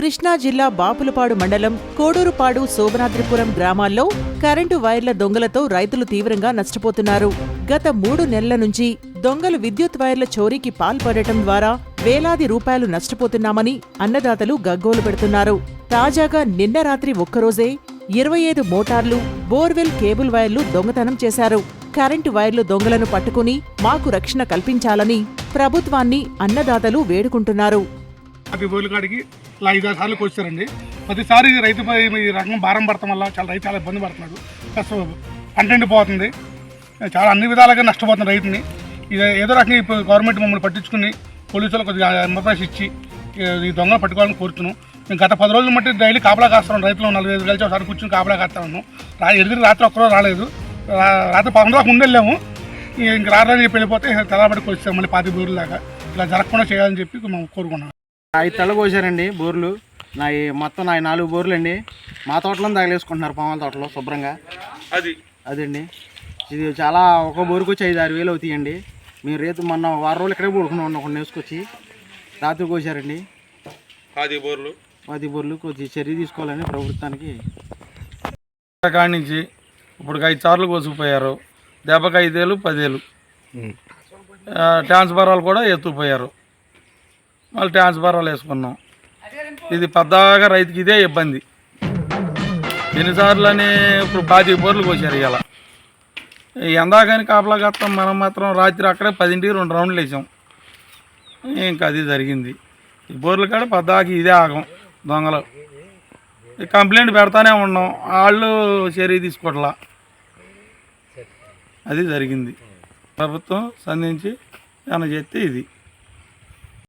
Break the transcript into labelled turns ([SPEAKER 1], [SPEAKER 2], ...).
[SPEAKER 1] కృష్ణా జిల్లా బాపులపాడు మండలం కోడూరుపాడు శోభనాద్రిపురం గ్రామాల్లో కరెంటు వైర్ల దొంగలతో రైతులు తీవ్రంగా నష్టపోతున్నారు. గత మూడు నెలల నుంచి దొంగలు విద్యుత్ వైర్ల చోరీకి పాల్పడటం ద్వారా వేలాది రూపాయలు నష్టపోతున్నామని అన్నదాతలు గగ్గోలు పెడుతున్నారు. తాజాగా నిన్న రాత్రి ఒక్కరోజే ఇరవై ఐదు మోటార్లు బోర్వెల్ కేబుల్ వైర్లు దొంగతనం చేశారు. కరెంటు వైర్లు దొంగలను పట్టుకుని మాకు రక్షణ కల్పించాలని ప్రభుత్వాన్ని అన్నదాతలు వేడుకుంటున్నారు.
[SPEAKER 2] ప్రతి బోర్లు కాడికి ఇలా ఐదారు సార్లు వచ్చారండి ప్రతిసారి రైతు ఈ రంగం భారం పడటం వల్ల చాలా రైతు చాలా ఇబ్బంది పడుతున్నాడు. ప్లస్ పంట ఎండిపోతుంది చాలా అన్ని విధాలుగా నష్టపోతుంది రైతుని. ఇది ఏదో రకంగా ఇప్పుడు గవర్నమెంట్ మమ్మల్ని పట్టించుకుని పోలీసులు కొద్దిగా ఎంబపాస్ ఇచ్చి ఈ దొంగలు పట్టుకోవాలని కోరుతున్నాం. మేము గత పది రోజులు మట్టి డైలీ కాపలా కాస్తున్నాం. రైతులు నలభై ఐదు కలిసి ఒకసారి కూర్చొని కాపలా కాస్తా ఉన్నాం రా ఎదురు రాత్రి ఒక్కరోజు రాలేదు. రాత్రి పదకొండు దాకా ఉండెళ్ళాము ఇంక రాత్రి చెప్పి వెళ్ళిపోతే తెల్లబడికి వచ్చాం మళ్ళీ పాతి బోర్లు లాగా ఇలా జరగకుండా చేయాలని చెప్పి మేము కోరుకున్నాం.
[SPEAKER 3] ఐదు తెల్ల కోసారండి బోర్లు. నా ఈ మొత్తం నా నాలుగు బోర్లు అండి మా తోటలో తగిలేసుకుంటున్నారు పామాల తోటలో శుభ్రంగా.
[SPEAKER 2] అది.
[SPEAKER 3] అదండి. ఇది చాలా ఒక బోరుకు వచ్చి ఐదు ఆరు వేలు అవుతాయండి. మేము రేపు మొన్న వారం రోజులు ఇక్కడే పడుకున్నాం ఒకటి వేసుకొచ్చి. రాత్రి కోసారండి.
[SPEAKER 2] పాతి బోర్లు.
[SPEAKER 3] పది బోర్లు కొద్ది చర్య తీసుకోవాలని ప్రభుత్వానికి.
[SPEAKER 4] కాడి నుంచి ఇప్పుడు ఐదు సార్లు కోసుకుపోయారు. దెబ్బకి ఐదేళ్ళు పదేళ్ళు ట్రాన్స్ఫారాలు కూడా ఎత్తుకుపోయారు. మళ్ళీ ట్రాన్స్ఫారాలు వేసుకున్నాం. ఇది పెద్దగా రైతుకి ఇదే ఇబ్బంది. ఎన్నిసార్లు అని ఇప్పుడు పాతి బోర్లు కోసారు ఇలా ఎందాకని కాపలా కత్తాం మనం మాత్రం రాత్రి అక్కడే పదింటికి రెండు రౌండ్లు వేసాం. ఇంకా అది జరిగింది. ఈ బోర్లు కాడ పద్దాకి ఇదే ఆగం దొంగలు. కంప్లైంట్ పెడతానే ఉన్నాం. వాళ్ళు చర్య తీసుకోవట్లా అది జరిగింది. ప్రభుత్వం సంధించి ఏమైనా చేస్తే ఇది.